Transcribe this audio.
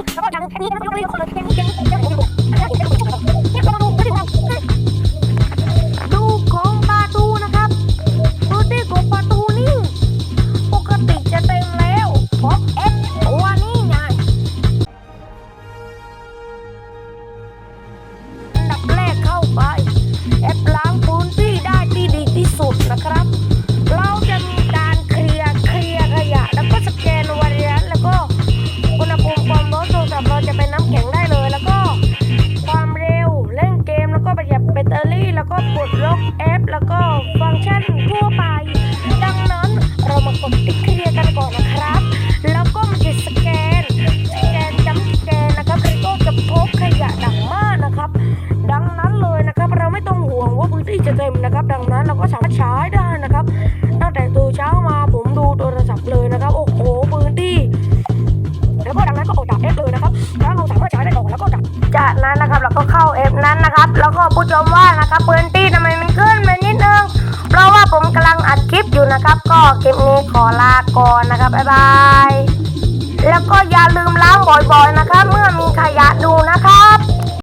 ดูของปลาตูนะครับดูที่ของปลาตูนี่ปกติจะเต็มแล้วเพราะเอ็มนี้ไงนับแรกเข้าไปแลา แล้วก็กดล็อกแอป แล้วก็ฟังก์ชันทั่วไป ดังนั้นเรามากดติ๊กเคลียร์กันก่อนนะครับ แล้วก็มาจะสแกน สแกนจำสแกนนะครับแล้วก็จะพบขยะดังมากนะครับ ดังนั้นเลยนะครับ เราไม่ต้องห่วงว่าพื้นที่จะเต็มนะครับ ดังนั้นเราก็สามารถใช้ได้นะครับากนั้นนะครับเราก็เข้าเอฟนั้นนะครับ แล้วก็ผู้ชมว่านะครับพื้นที่ทำไมมันขึ้นมานิดนึง เพราะว่าผมกำลังอัดคลิปอยู่นะครับ ก็คลิปนี้ขอลาก่อนนะครับบ๊ายบายแล้วก็อย่าลืมล้างบ่อยๆนะครับ เมื่อมีขยะดู